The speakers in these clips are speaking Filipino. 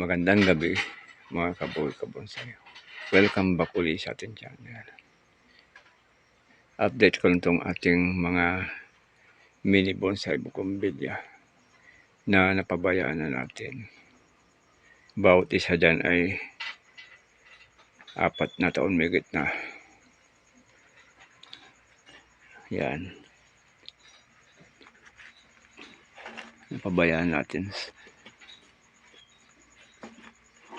Magandang gabi mga kaboy kabonsay. Welcome back ulit sa ating channel. Update ko lang itong ating mga mini bonsai bukumbilya na napabayaan na natin. Bawat isa dyan ay apat na taon megit na. Yan. Napabayaan natin.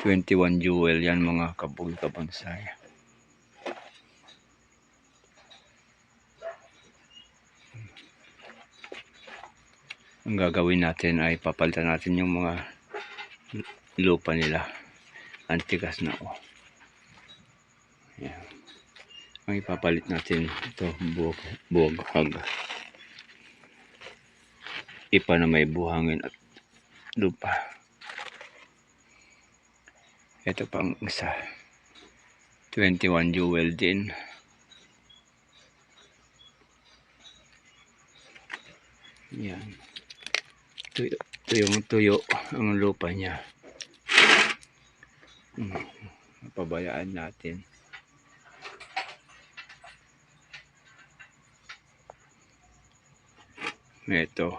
21 jewel yan mga kabog kabansay. Ang gagawin natin ay papalitan natin yung mga lupa nila. Antigas na oh. Yan. Ang ipapalit natin ito buwag, buwag Ipa na may buhangin at lupa. Ito pang isa. 21 jewel din. Yan. Tuyo, tuyong tuyo ang lupa niya. Hmm. Pabayaan natin. Ito.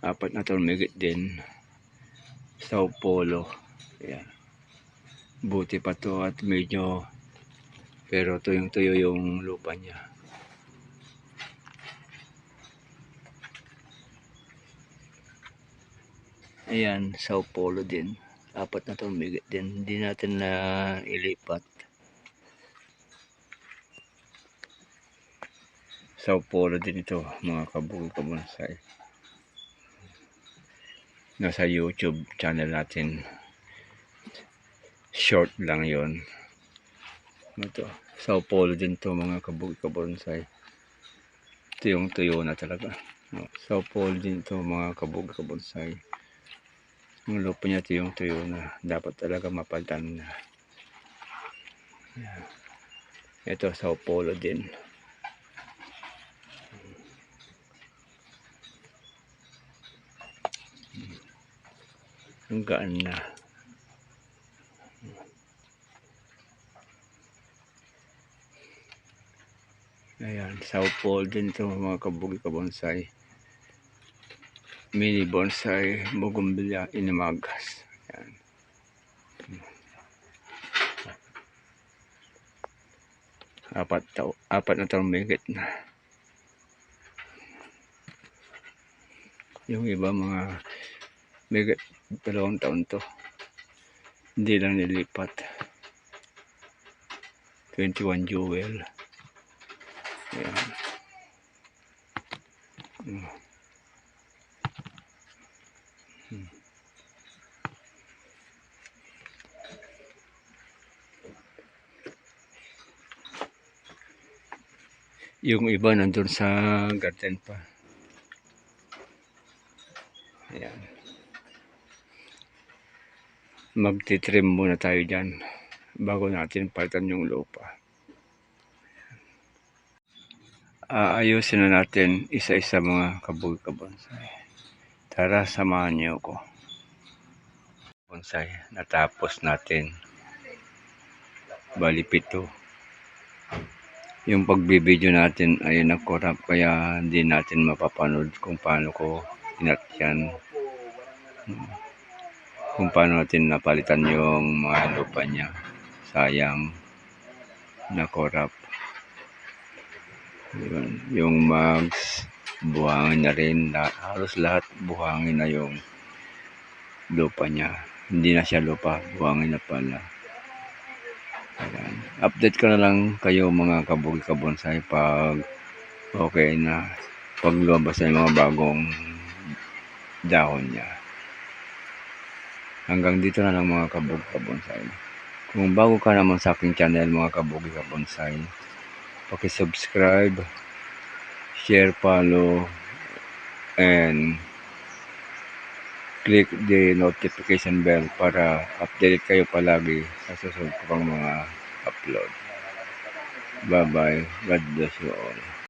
Apat na tumigit din. Sao Paulo. Ayan. Buti pa to at medyo pero tuyong tuyo yung lupa niya. Ayan, Sao Paulo din. Apat na tumigit din. Hindi natin na ilipat. Sao Paulo din ito, mga kabuki kabonsay. Nasa YouTube channel natin short lang yon ito Sao Paulo din to mga kabog kabonsay ito yung tuyo na talaga. Sao Paulo din to mga kabog kabonsay ang lupa niya ito yung tuyo na. Dapat talaga mapalitan na. Ito Sao Paulo din. Ang gaan na Ayan, Paulo din ito mga kabugi kabonsay. Mini bonsai, bugumbilya, inimagas. Ayan. Apat, tao, apat na taong na. Yung iba mga megit dalawang taon to. Hindi lang nilipat. 21 jewel. Ayan. Yung iba nandun sa garden pa. Ayan. Magtitrim muna tayo dyan bago natin palitan yung lupa. Aayusin na natin isa-isa mga kabog kabonsay. Tara, samahan niyo ako. Bonsai, natapos natin. Bali pito. Yung pagbibideo natin ay nakorap kaya hindi natin mapapanood kung paano ko inat yan. Kung paano natin napalitan yung mga lupa niya. Sayang nakorap. Yun, yung mags, buhangin na rin. Halos lahat buhangin na yung lupa niya. Hindi na siya lupa, buhangin na pala. Ayan. Update ko na lang kayo mga kabugi kabonsay pag okay na pag lumabas na yung mga bagong dahon niya. Hanggang dito na lang mga kabugi kabonsay. Kung bago ka naman sa aking channel mga kabugi kabonsay, Paki-subscribe, share, follow, and click the notification bell para update kayo palagi sa susunod ko pang mga upload. Bye-bye. God bless you all.